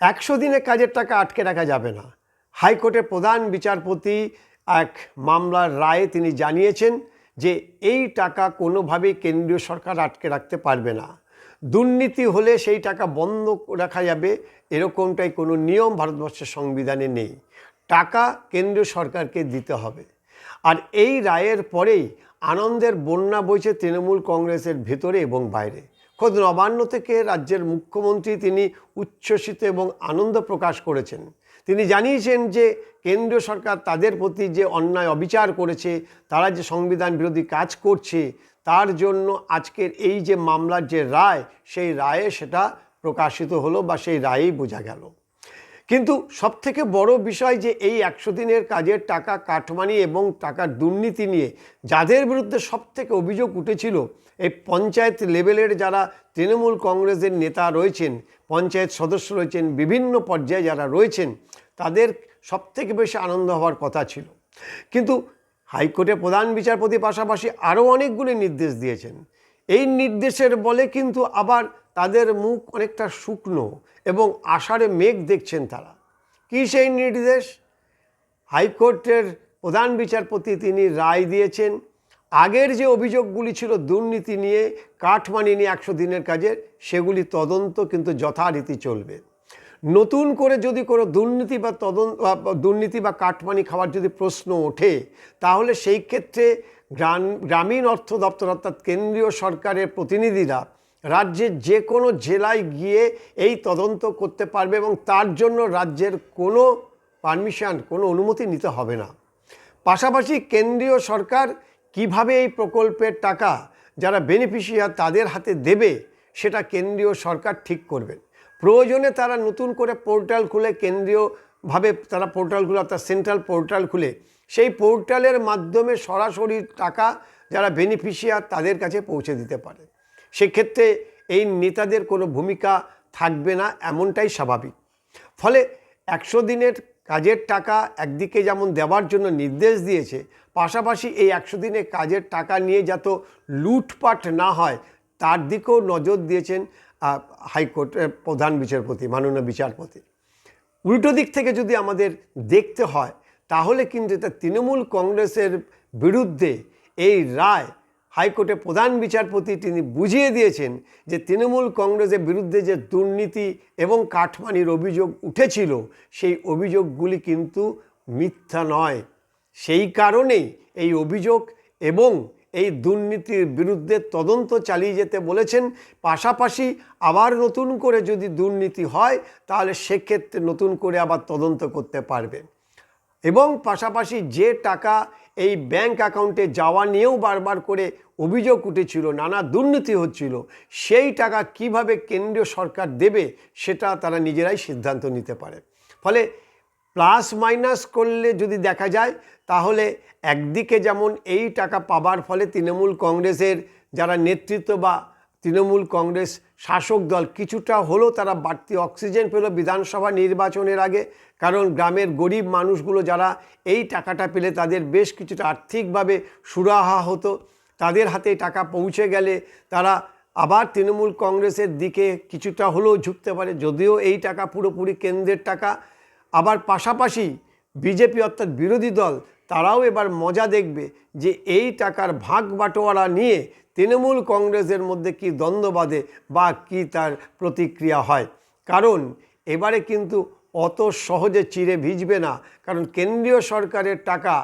একশো দিনে কাজের টাকা আটকে রাখা যাবে না। হাইকোর্টের প্রধান বিচারপতি এক মামলার রায়ে তিনি জানিয়েছেন যে এই টাকা কোনোভাবেই কেন্দ্রীয় সরকার আটকে রাখতে পারবে না। দুর্নীতি হলে সেই টাকা বন্ধ রাখা যাবে, এরকমটাই কোনো নিয়ম ভারতবর্ষের সংবিধানে নেই। টাকা কেন্দ্রীয় সরকারকে দিতে হবে। আর এই রায়ের পরেই আনন্দের বন্যা বইছে তৃণমূল কংগ্রেসের ভেতরে এবং বাইরে। খোদ নবান্ন থেকে রাজ্যের মুখ্যমন্ত্রী তিনি উচ্ছ্বসিত এবং আনন্দ প্রকাশ করেছেন। তিনি জানিয়েছেন যে কেন্দ্রীয় সরকার তাদের প্রতি যে অন্যায় অবিচার করেছে, তারা যে সংবিধান বিরোধী কাজ করছে, তার জন্য আজকের এই যে মামলার যে রায়, সেই রায়ে সেটা প্রকাশিত হলো বা সেই রায়েই বোঝা গেল। কিন্তু সবথেকে বড় বিষয় যে এই একশো দিনের কাজের টাকা কাঠমানি এবং টাকার দুর্নীতি নিয়ে যাদের বিরুদ্ধে সবথেকে অভিযোগ উঠেছিল, এই পঞ্চায়েত লেভেলের যারা তৃণমূল কংগ্রেসের নেতা রয়েছেন, পঞ্চায়েত সদস্য রয়েছেন, বিভিন্ন পর্যায়ে যারা রয়েছেন, তাদের সবথেকে বেশি আনন্দ হওয়ার কথা ছিল। কিন্তু হাইকোর্টে প্রধান বিচারপতি পাশাপাশি আরও অনেকগুলি নির্দেশ দিয়েছেন। এই নির্দেশের বলে কিন্তু আবার তাদের মুখ অনেকটা শুকনো এবং আষাঢ়ে মেঘ দেখছেন তারা। কী সেই নির্দেশ? হাইকোর্টের প্রধান বিচারপতি তিনি রায় দিয়েছেন, আগের যে অভিযোগগুলি ছিল দুর্নীতি নিয়ে, কাঠমানি নিয়ে একশো দিনের কাজের, সেগুলি তদন্ত কিন্তু যথারীতি চলবে। নতুন করে যদি কোনো দুর্নীতি বা তদন্ত দুর্নীতি বা কাটমানি খাওয়ার যদি প্রশ্ন ওঠে, তাহলে সেই ক্ষেত্রে গ্রাম, গ্রামীণ অর্থ দপ্তর অর্থাৎ কেন্দ্রীয় সরকারের প্রতিনিধিরা রাজ্যের যে কোনো জেলায় গিয়ে এই তদন্ত করতে পারবে এবং তার জন্য রাজ্যের কোনো পারমিশন, কোনো অনুমতি নিতে হবে না। পাশাপাশি কেন্দ্রীয় সরকার কীভাবে এই প্রকল্পের টাকা যারা বেনিফিশিয়ার তাদের হাতে দেবে, সেটা কেন্দ্রীয় সরকার ঠিক করবেন প্রয়োজনে তারা নতুন করে পোর্টাল খুলে, কেন্দ্রীয়ভাবে তারা পোর্টালগুলো অর্থাৎ সেন্ট্রাল পোর্টাল খুলে, সেই পোর্টালের মাধ্যমে সরাসরি টাকা যারা বেনিফিশিয়ার তাদের কাছে পৌঁছে দিতে পারে। সেক্ষেত্রে এই নেতাদের কোনো ভূমিকা থাকবে না, এমনটাই স্বাভাবিক। ফলে একশো দিনের কাজের টাকা একদিকে যেমন দেওয়ার জন্য নির্দেশ দিয়েছে, পাশাপাশি এই একশো দিনে কাজের টাকা নিয়ে যত লুটপাট না হয়, তার দিকেও নজর দিয়েছেন হাইকোর্টের প্রধান বিচারপতি, মাননীয় বিচারপতি। উল্টো দিক থেকে যদি আমাদের দেখতে হয়, তাহলে কিন্তু এটা তৃণমূল কংগ্রেসের বিরুদ্ধে এই রায় হাইকোর্টের প্রধান বিচারপতি তিনি বুঝিয়ে দিয়েছেন যে তৃণমূল কংগ্রেসের বিরুদ্ধে যে দুর্নীতি এবং কাঠমানির অভিযোগ উঠেছিল, সেই অভিযোগগুলি কিন্তু মিথ্যা নয়। সেই কারণেই এই অভিযোগ এবং এই দুর্নীতির বিরুদ্ধে তদন্ত চালিয়ে যেতে বলেছেন। পাশাপাশি আবার নতুন করে যদি দুর্নীতি হয়, তাহলে সেক্ষেত্রে নতুন করে আবার তদন্ত করতে পারবে। এবং পাশাপাশি যে টাকা এই ব্যাংক অ্যাকাউন্টে যাওয়া নিয়েও বারবার করে অভিযোগ উঠেছিল, নানা দুর্নীতি হচ্ছিল, সেই টাকা কীভাবে কেন্দ্রীয় সরকার দেবে সেটা তারা নিজেরাই সিদ্ধান্ত নিতে পারে। ফলে প্লাস মাইনাস করলে যদি দেখা যায়, তাহলে একদিকে যেমন এই টাকা পাবার ফলে তৃণমূল কংগ্রেসের যারা নেতৃত্ব বা তৃণমূল কংগ্রেস শাসক দল কিছুটা হলেও তারা বাড়তি অক্সিজেন পেল বিধানসভা নির্বাচনের আগে, কারণ গ্রামের গরিব মানুষগুলো যারা এই টাকাটা পেলে তাদের বেশ কিছুটা আর্থিকভাবে সুরাহা হতো। তাদের হাতে টাকা পৌঁছে গেলে তারা আবার তৃণমূল কংগ্রেসের দিকে কিছুটা হলেও ঝুঁকতে পারে, যদিও এই টাকা পুরোপুরি কেন্দ্রের টাকা। আবার পাশাপাশি বিজেপি অর্থাৎ বিরোধী দল তারাও এবার মজা দেখবে যে এই টাকার ভাগ বাটোয়ারা নিয়ে তৃণমূল কংগ্রেসের মধ্যে কি দ্বন্দ্ব বাঁধে বা কি তার প্রতিক্রিয়া হয়। কারণ এবারে কিন্তু অত সহজে চিড়ে ভিজবে না, কারণ কেন্দ্রীয় সরকারের টাকা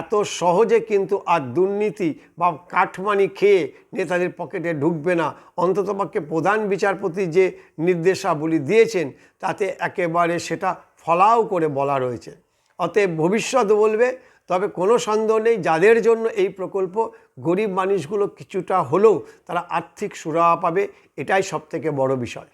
এত সহজে কিন্তু আর দুর্নীতি বা কাঠমানি খেয়ে নেতাদের পকেটে ঢুকবে না। অন্ততপক্ষে প্রধান বিচারপতি যে নির্দেশাবলী দিয়েছেন, তাতে একেবারে সেটা ফলাও করে বলা রয়েছে। অতএব ভবিষ্যৎ বলবে তবে কোনো সন্দেহ নেই, যাদের জন্য এই প্রকল্প গরিব মানুষগুলো কিছুটা হলেও তারা আর্থিক সুরাহা পাবে, এটাই সবথেকে বড় বিষয়।